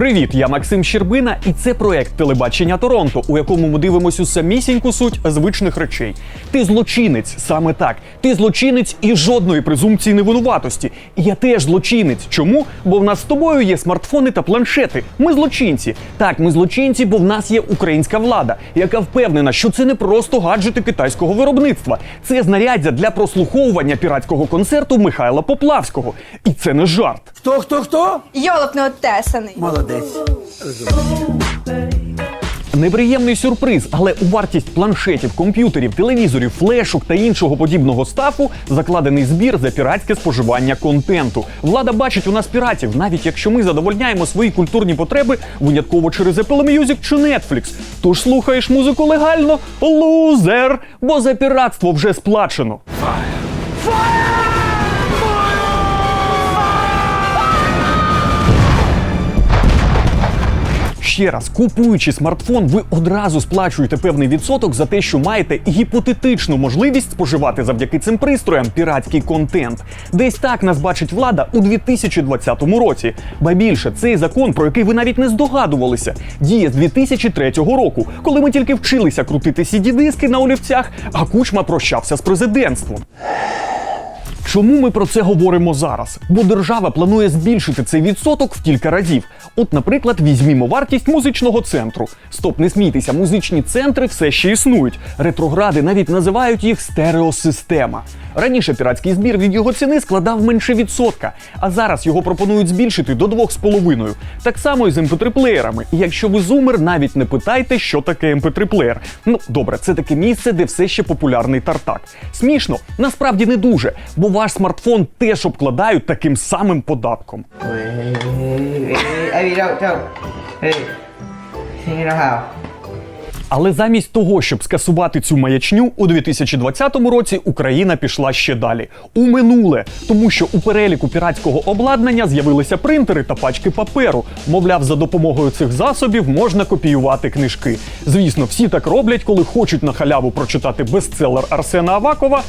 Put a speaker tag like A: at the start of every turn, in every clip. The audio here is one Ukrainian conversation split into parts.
A: Привіт, я Максим Щербина, і це проект телебачення Торонто, у якому ми дивимося самісіньку суть звичних речей. Ти злочинець, саме так. Ти злочинець і жодної презумпції невинуватості. І я теж злочинець. Чому? Бо в нас з тобою є смартфони та планшети. Ми злочинці. Так, ми злочинці, бо в нас є українська влада, яка впевнена, що це не просто гаджети китайського виробництва. Це знаряддя для прослуховування піратського концерту Михайла Поплавського. І це не жарт.
B: Хто, хто, хто?
C: Йолоп неотесаний.
B: Молодець.
A: Неприємний сюрприз, але у вартість планшетів, комп'ютерів, телевізорів, флешок та іншого подібного стафу закладений збір за піратське споживання контенту. Влада бачить у нас піратів, навіть якщо ми задовольняємо свої культурні потреби винятково через Apple Music чи Netflix. Тож слухаєш музику легально лузер, бо за піратство вже сплачено. Ще раз, купуючи смартфон, ви одразу сплачуєте певний відсоток за те, що маєте гіпотетичну можливість споживати завдяки цим пристроям піратський контент. Десь так нас бачить влада у 2020 році. Ба більше, цей закон, про який ви навіть не здогадувалися, діє з 2003 року, коли ми тільки вчилися крутити CD-диски на олівцях, а кучма прощався з президентством. Чому ми про це говоримо зараз? Бо держава планує збільшити цей відсоток в кілька разів. От, наприклад, візьмімо вартість музичного центру. Стоп, не смійтеся, музичні центри все ще існують. Ретрогради навіть називають їх стереосистема. Раніше піратський збір від його ціни складав менше відсотка, а зараз його пропонують збільшити до 2,5. Так само і з mp3-плеєрами. І якщо ви зумер, навіть не питайте, що таке mp3-плеєр. Ну добре, це таке місце, де все ще популярний тартак. Смішно, насправді не дуже, бо ваш смартфон теж обкладають таким самим податком. Але замість того, щоб скасувати цю маячню, у 2020 році Україна пішла ще далі у минуле, тому що у переліку піратського обладнання з'явилися принтери та пачки паперу. Мовляв, за допомогою цих засобів можна копіювати книжки. Звісно, всі так роблять, коли хочуть на халяву прочитати бестселер Арсена Авакова.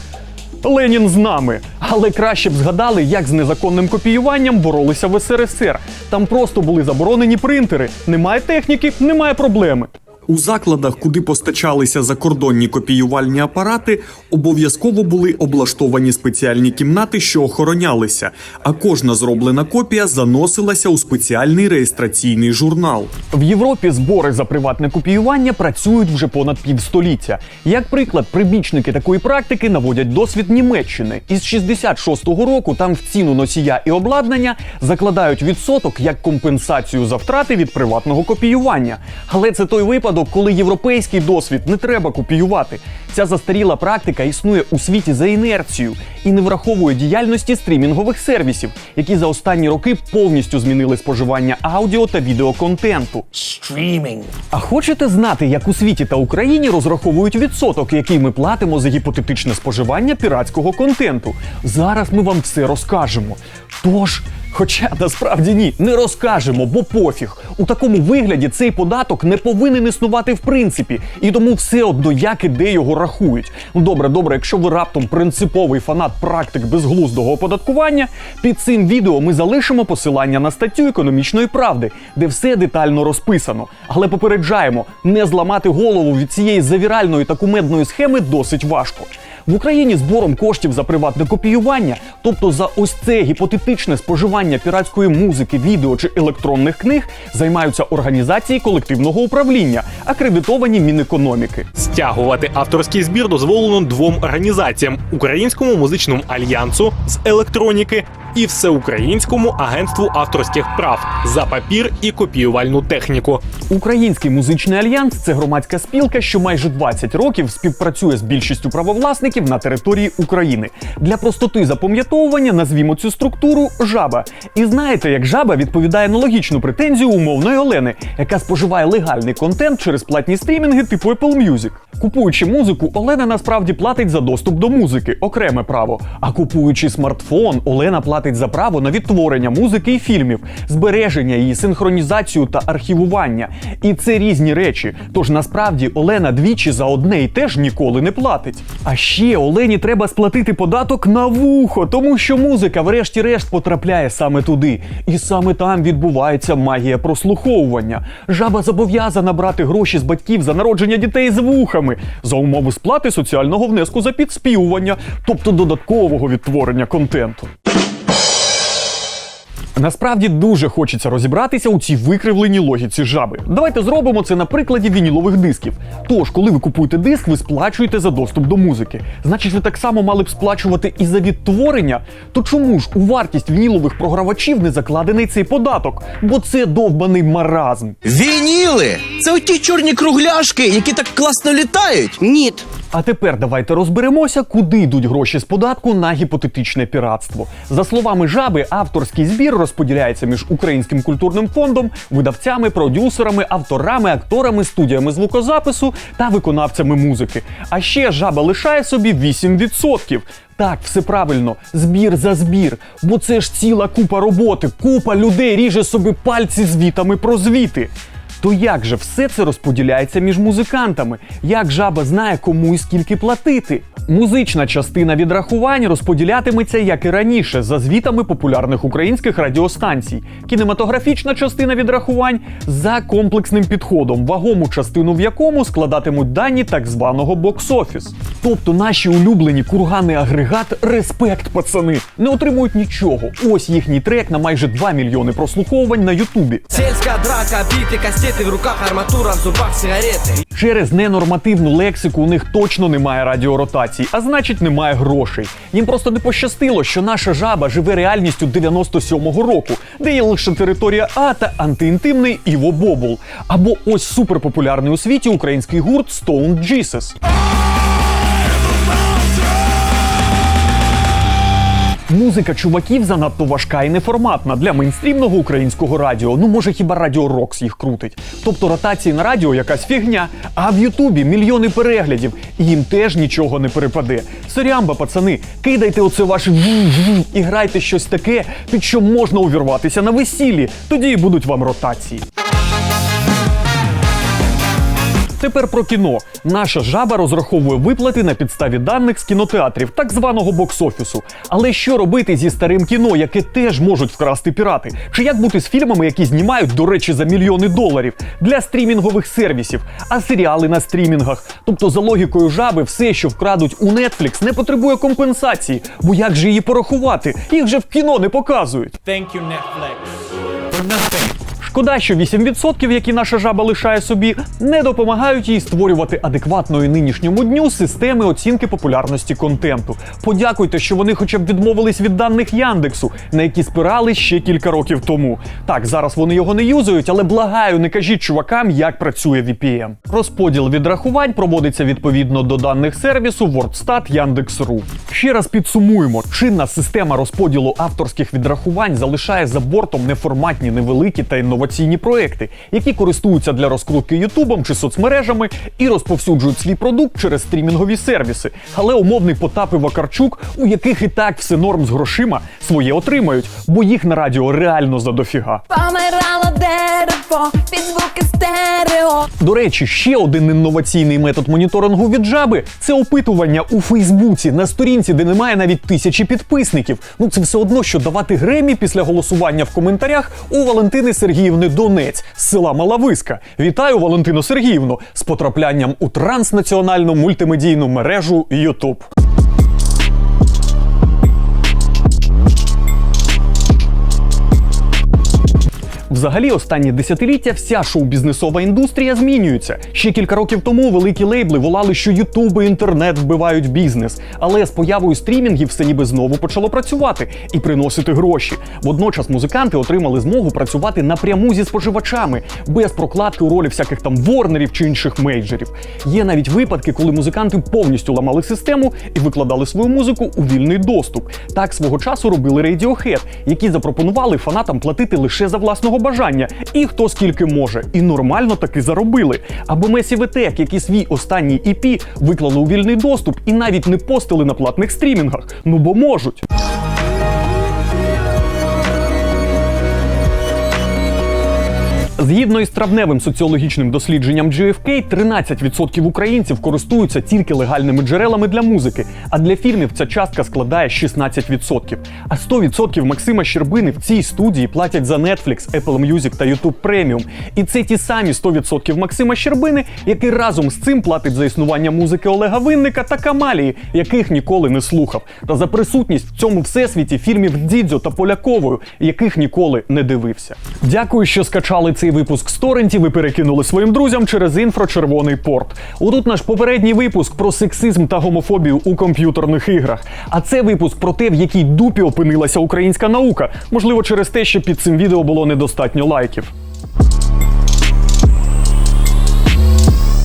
A: Ленін з нами, але краще б згадали, як з незаконним копіюванням боролися в СРСР. Там просто були заборонені принтери. Немає техніки, немає проблеми.
D: У закладах, куди постачалися закордонні копіювальні апарати, обов'язково були облаштовані спеціальні кімнати, що охоронялися, а кожна зроблена копія заносилася у спеціальний реєстраційний журнал.
A: В Європі збори за приватне копіювання працюють вже понад півстоліття. Як приклад, прибічники такої практики наводять досвід Німеччини. Із 66-го року там в ціну носія і обладнання закладають відсоток як компенсацію за втрати від приватного копіювання. Але це той випадок, коли європейський досвід не треба копіювати. Ця застаріла практика існує у світі за інерцією і не враховує діяльності стрімінгових сервісів, які за останні роки повністю змінили споживання аудіо та відеоконтенту. А хочете знати, як у світі та Україні розраховують відсоток, який ми платимо за гіпотетичне споживання піратського контенту? Зараз ми вам все розкажемо. Тож, хоча насправді ні, не розкажемо, бо пофіг. У такому вигляді цей податок не повинен існувати в принципі, і тому все одно як і де його рахують. Добре, добре, якщо ви раптом принциповий фанат практик безглуздого оподаткування, під цим відео ми залишимо посилання на статтю економічної правди, де все детально розписано. Але попереджаємо, не зламати голову від цієї завіральної та кумедної схеми досить важко. В Україні збором коштів за приватне копіювання, тобто за ось це гіпотетичне споживання піратської музики, відео чи електронних книг, займаються організації колективного управління, акредитовані Мінекономіки.
E: Стягувати авторський збір дозволено двом організаціям: Українському музичному альянсу з електроніки і Всеукраїнському агентству авторських прав за папір і копіювальну техніку.
A: Український музичний альянс це громадська спілка, що майже 20 років співпрацює з більшістю правовласників на території України. Для простоти запам'ятовування назвімо цю структуру жаба. І знаєте, як жаба відповідає на логічну претензію умовної Олени, яка споживає легальний контент через платні стрімінги типу Apple Music. Купуючи музику, Олена насправді платить за доступ до музики, окреме право. А купуючи смартфон, Олена платить за право на відтворення музики і фільмів, збереження її, синхронізацію та архівування. І це різні речі. Тож насправді Олена двічі за одне і теж ніколи не платить. А ще Олені треба сплатити податок на вухо, тому що музика, врешті-решт, потрапляє саме туди. І саме там відбувається магія прослуховування. Жаба зобов'язана брати гроші з батьків за народження дітей з вухами за умови сплати соціального внеску за підспівування, тобто додаткового відтворення контенту. Насправді дуже хочеться розібратися у цій викривленій логіці жаби. Давайте зробимо це на прикладі вінілових дисків. Тож, коли ви купуєте диск, ви сплачуєте за доступ до музики. Значить, ви так само мали б сплачувати і за відтворення. То чому ж у вартість вінілових програвачів не закладений цей податок? Бо це довбаний маразм.
B: Вініли! Це оті чорні кругляшки, які так класно літають.
C: Ніт.
A: А тепер давайте розберемося, куди йдуть гроші з податку на гіпотетичне піратство. За словами жаби, авторський збір розподіляється між Українським культурним фондом, видавцями, продюсерами, авторами, акторами, студіями звукозапису та виконавцями музики. А ще жаба лишає собі 8%. Так, все правильно, збір за збір. Бо це ж ціла купа роботи, купа людей ріже собі пальці звітами про звіти. То як же все це розподіляється між музикантами? Як жаба знає, кому і скільки платити? Музична частина відрахувань розподілятиметься, як і раніше, за звітами популярних українських радіостанцій. Кінематографічна частина відрахувань за комплексним підходом, вагому частину в якому складатимуть дані так званого бокс-офіс. Тобто наші улюблені кургани агрегат респект, пацани, не отримують нічого. Ось їхній трек на майже 2 мільйони прослуховувань на Ютубі.
F: Сельская драка, биты, кастеты, в руках арматура, в зубах сигарети.
A: Через ненормативну лексику у них точно немає радіоротацій, а значить немає грошей. Їм просто не пощастило, що наша жаба живе реальністю 97-го року, де є лише територія А та антиінтимний Іво Бобул. Або ось суперпопулярний у світі український гурт Stone Jesus. Музика чуваків занадто важка і неформатна для мейнстрімного українського радіо. Ну може хіба Радіо Рокс їх крутить. Тобто ротації на радіо якась фігня, а в Ютубі мільйони переглядів, і їм теж нічого не перепаде. Сорямба, пацани, кидайте оце ваше «ву-ву» і грайте щось таке, під що можна увірватися на весіллі. Тоді і будуть вам ротації. Тепер про кіно. Наша жаба розраховує виплати на підставі даних з кінотеатрів, так званого бокс-офісу. Але що робити зі старим кіно, яке теж можуть вкрасти пірати? Чи як бути з фільмами, які знімають, до речі, за мільйони доларів для стрімінгових сервісів, а серіали на стрімінгах? Тобто, за логікою жаби, все, що вкрадуть у Netflix, не потребує компенсації. Бо як же її порахувати? Їх же в кіно не показують. Шкода, що 8%, які наша жаба лишає собі, не допомагають їй створювати адекватної нинішньому дню системи оцінки популярності контенту. Подякуйте, що вони хоча б відмовились від даних Яндексу, на які спирались ще кілька років тому. Так, зараз вони його не юзають, але благаю, не кажіть чувакам, як працює VPN. Розподіл відрахувань проводиться відповідно до даних сервісу WordStat Яндекс.ру. Ще раз підсумуємо: чинна система розподілу авторських відрахувань залишає за бортом неформатні, невеликі та інноваційні проекти, які користуються для розкрутки Ютубом чи соцмережами і розповсюджують свій продукт через стрімінгові сервіси. Але умовний Потап і Вакарчук, у яких і так все норм з грошима, своє отримають, бо їх на радіо реально задофіга.
G: Помирало дерево під звуки стерео.
A: До речі, ще один інноваційний метод моніторингу від жаби це опитування у Фейсбуці на сторінці, де немає навіть тисячі підписників. Ну це все одно, що давати Гремі після голосування в коментарях у Валентини Сергіївни Донець з села Малависка. Вітаю, Валентину Сергіївну з потраплянням у транснаціональну мультимедійну мережу YouTube. Взагалі, останні десятиліття вся шоу-бізнесова індустрія змінюється. Ще кілька років тому великі лейбли волали, що Ютуб і інтернет вбивають бізнес. Але з появою стрімінгів все ніби знову почало працювати і приносити гроші. Водночас музиканти отримали змогу працювати напряму зі споживачами, без прокладки у ролі всяких там ворнерів чи інших мейджерів. Є навіть випадки, коли музиканти повністю ламали систему і викладали свою музику у вільний доступ. Так свого часу робили Radiohead, які запропонували фанатам платити лише за власного бажання. Бажання, і хто скільки може. І нормально таки заробили. Або Месі Ветек, які свій останній EP виклали у вільний доступ і навіть не постили на платних стрімінгах. Ну бо можуть. Згідно із травневим соціологічним дослідженням GFK, 13% українців користуються тільки легальними джерелами для музики, а для фільмів ця частка складає 16%. А 100% Максима Щербини в цій студії платять за Netflix, Apple Music та YouTube Premium. І це ті самі 100% Максима Щербини, який разом з цим платить за існування музики Олега Винника та Камалії, яких ніколи не слухав, та за присутність в цьому всесвіті фільмів Дідзьо та Поляковою, яких ніколи не дивився. Дякую, що скачали цей випуск з торрентів і перекинули своїм друзям через інфрачервоний порт. Отут наш попередній випуск про сексизм та гомофобію у комп'ютерних іграх. А це випуск про те, в якій дупі опинилася українська наука. Можливо, через те, що під цим відео було недостатньо лайків.